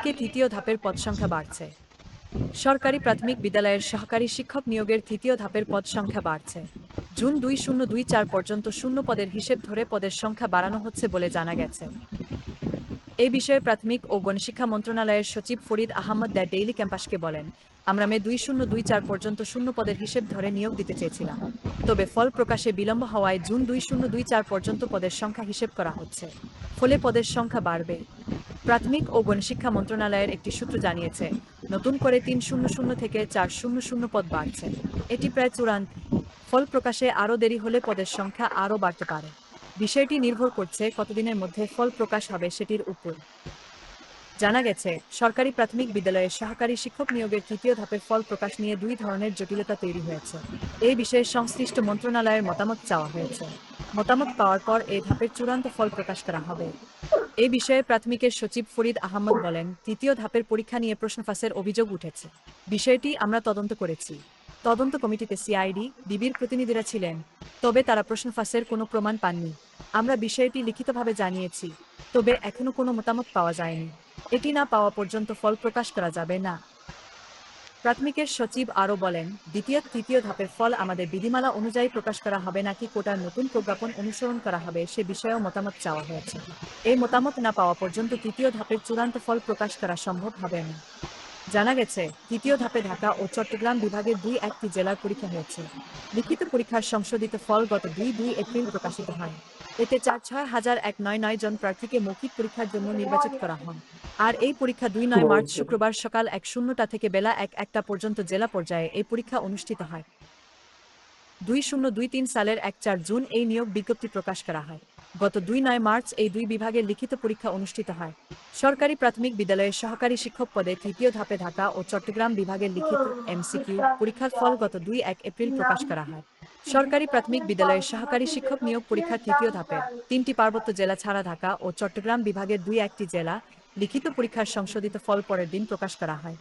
এদিকে তৃতীয় ধাপের পদ সংখ্যা বাড়ছে। সরকারি প্রাথমিক বিদ্যালয়ের সহকারী শিক্ষক নিয়োগের তৃতীয় ধাপের পদ সংখ্যা বাড়ছে। জুন দুই শূন্য দুই চার পর্যন্ত শূন্য পদের হিসেব ধরে পদের সংখ্যা বাড়ানো হচ্ছে বলে জানা গেছে। এই বিষয়ে প্রাথমিক ও গণশিক্ষা মন্ত্রণালয়ের সচিব ফরিদ আহমদ দ্য ডেইলি ক্যাম্পাসকে বলেন, আমরা মে দুই শূন্য দুই চার পর্যন্ত শূন্য পদের হিসেব ধরে নিয়োগ দিতে চেয়েছিলাম। তবে ফল প্রকাশে বিলম্ব হওয়ায় জুন দুই শূন্য দুই চার পর্যন্ত পদের সংখ্যা হিসেব করা হচ্ছে। ফলে পদের সংখ্যা বাড়বে। প্রাথমিক ও গণশিক্ষা মন্ত্রণালয়ের একটি সূত্র জানিয়েছে, নতুন করে তিন শূন্য শূন্য থেকে চার শূন্য শূন্য পদ বাড়ছে। এটি প্রায় চূড়ান্ত। ফল প্রকাশে আরও দেরি হলে পদের সংখ্যা আরও বাড়তে পারে। বিষয়টি নির্ভর করছে কতদিনের মধ্যে ফল প্রকাশ হবে সেটির উপর। জানা গেছে, সরকারি প্রাথমিক বিদ্যালয়ের সহকারী শিক্ষক নিয়োগের তৃতীয় ধাপের ফল প্রকাশ নিয়ে দুই ধরনের জটিলতা তৈরি হয়েছে। এই বিষয়ে সংশ্লিষ্ট মন্ত্রণালয়ের মতামত চাওয়া হয়েছে। মতামত পাওয়ার পর এই ধাপের চূড়ান্ত ফল প্রকাশ করা হবে। এই বিষয়ে প্রাথমিকের সচিব ফরিদ আহমদ বলেন, তৃতীয় ধাপের পরীক্ষা নিয়ে প্রশ্ন ফাঁসের অভিযোগ উঠেছে। বিষয়টি আমরা তদন্ত করেছি। তদন্ত কমিটিতে সিআইডি ডিবির প্রতিনিধিরা ছিলেন, তবে তারা প্রশ্ন ফাঁসের কোনো প্রমাণ পাননি। আমরা বিষয়টি লিখিতভাবে জানিয়েছি, তবে এখনও কোনো মতামত পাওয়া যায়নি। এটি না পাওয়া পর্যন্ত ফল প্রকাশ করা যাবে না। প্রাথমিকের সচিব আরও বলেন, দ্বিতীয়, তৃতীয় ধাপের ফল আমাদের বিধিমালা অনুযায়ী প্রকাশ করা হবে নাকি কোটার নতুন প্রজ্ঞাপন অনুসরণ করা হবে সে বিষয়েও মতামত চাওয়া হয়েছে। এই মতামত না পাওয়া পর্যন্ত তৃতীয় ধাপের চূড়ান্ত ফল প্রকাশ করা সম্ভব হবে না। জানা গেছে, তৃতীয় ধাপে ঢাকা ও চট্টগ্রাম বিভাগের দুই একটি জেলার পরীক্ষা হয়েছে। লিখিত পরীক্ষার সংশোধিত ফল গত দুই দুই এপ্রিল প্রকাশিত হয়। এতে চার ছয় হাজার এক নয় নয় জন প্রার্থীকে মৌখিক পরীক্ষার জন্য নির্বাচিত করা হন আর এই পরীক্ষা দুই নয় মার্চ শুক্রবার সকাল এক শূন্যটা থেকে বেলা এক একটা পর্যন্ত জেলা পর্যায়ে এই পরীক্ষা অনুষ্ঠিত হয়। দুই শূন্য দুই তিন সালের এক চার জুন এই নিয়োগ বিজ্ঞপ্তি প্রকাশ করা হয়। গত দুই নয় মার্চ এই দুই বিভাগের লিখিত পরীক্ষা অনুষ্ঠিত হয়। সরকারি প্রাথমিক বিদ্যালয়ের সহকারী শিক্ষক পদে তৃতীয় ধাপে ঢাকা ও চট্টগ্রাম বিভাগের লিখিত এমসিকিউ পরীক্ষার ফল গত দুই এক এপ্রিল প্রকাশ করা হয়। সরকারি প্রাথমিক বিদ্যালয়ের সহকারী শিক্ষক নিয়োগ পরীক্ষার তৃতীয় ধাপে। তিনটি পার্বত্য জেলা ছাড়া ঢাকা ও চট্টগ্রাম বিভাগের দুই একটি জেলা লিখিত পরীক্ষার সংশোধিত ফল পরের দিন প্রকাশ করা হয়।